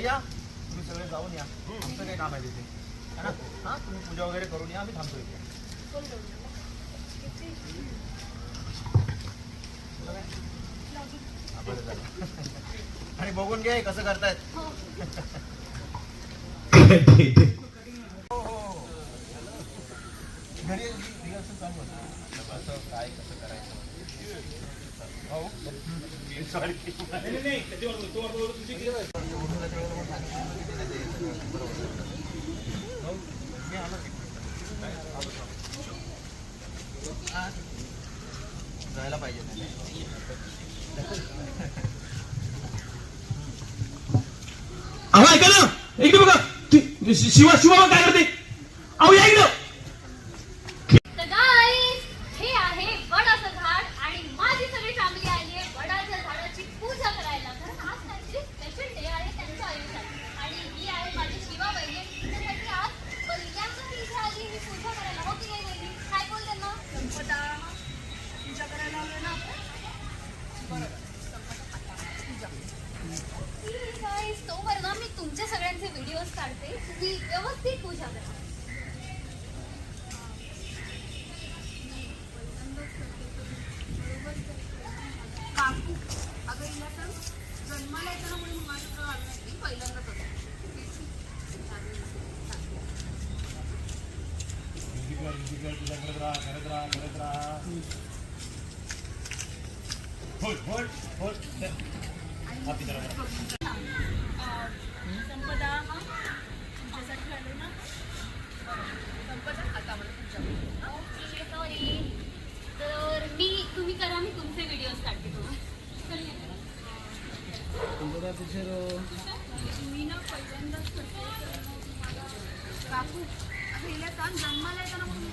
भैया तुम्ही सगळे जाऊन या. आमचं काय काम आहे तिथे. है ना? हां? तुम्ही पूजा वगैरे करून या आम्ही थांबतो इथे. तुला काय? हा, बरं झालं. आणि बघून घे कसं करतायत. हो, हो. घरी रिहर्सल चालू होतं कसं काय कसं करायचं हो सॉरी जायला पाहिजे अहो ऐका ना इकडे बघा. शिवा शिवा काय करते? तोपर्यंत ना मी तुमच्या सगळ्यांचे व्हिडिओज काढते. तुम्ही व्यवस्थित पूजा करा. काकू अगं हिला तर जन्माला येताना म्हणून माझं कळ आलं नाही पहिल्यांदाच होतं संपदा हा तुमच्यासाठी आले ना? संपदा आता तुमच्या सॉरी तर मी तुम्ही करा मी तुमचे व्हिडिओज काढते मी ना पहिल्यांदाच करते. तर मग मला काकू अगं हिला सांग जन्माला येताना म्हणून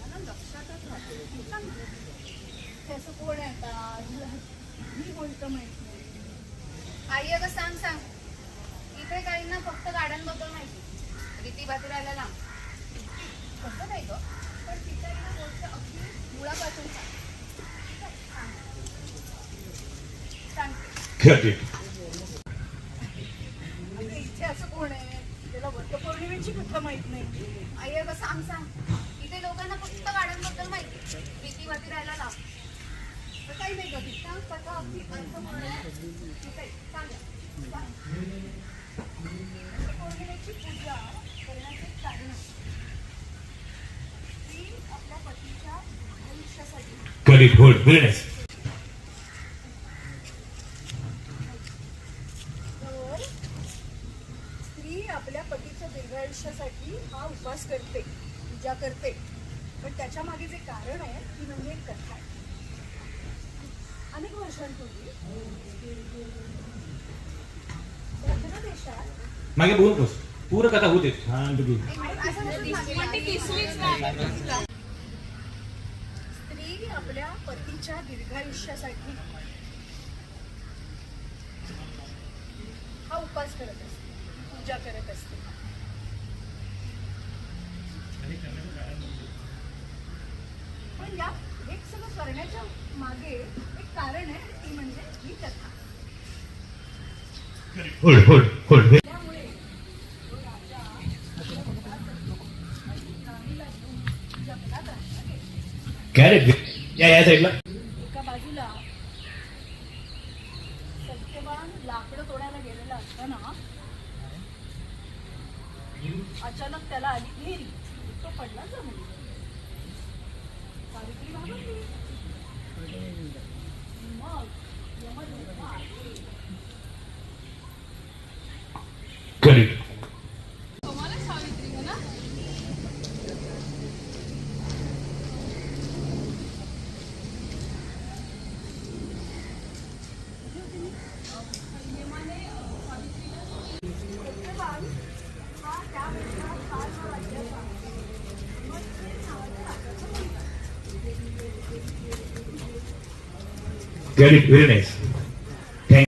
मला लक्षातच राहते सांगते त्याचं कोण आहे आता मी गोष्ट माहीत नाही आई अगं सांग सांग इथे काहींना फक्त गाड्यांबद्दल माहिती. रीती बाजूला लांब. कसं नाही ग? पण तिच्याकडे गोष्ट अगदी मुळापासून. सांगते. इथे असं कोण आहे? त्याला वटपौर्णिमेची कुठं माहीत नाही. आई अगं सांग सांग. इथे लोकांना फक्त गाड्यांबद्दल माहिती. भीतीवादी राहायला लाभ तर काही नाही गं सांग कथा अगदी अर्थपूर्ण आहे. ठीक आहे सांग सांग. वटपौर्णिमेची पूजा करण्याचे एक कारण आहे. ती आपल्या पतीच्या Cut it. तर स्त्री आपल्या पतीच्या दीर्घायुष्यासाठी हा उपवास करते पूजा करते. पण त्याच्यामागे जे कारण आहे ती म्हणजे एक कथा आहे. अनेक वर्षांपूर्वी देशात मागे बघून बस. पूर्ण कथा होते. सांगितलं. स्त्री आपल्या पतीच्या दीर्घायुष्यासाठी हा उपास करत असते पूजा करत असते. पण या हे सगळं करण्याच्या मागे एक कारण आहे ती म्हणजे ही कथा. होल्ड होल्ड या या साईडला. एका बाजूला सत्यवान लाकडं तोडायला गेलेला असताना अचानक त्याला आली घेरी तो पडला जमिनी सावित्री घाबरली मग यमदूत आले. de Olho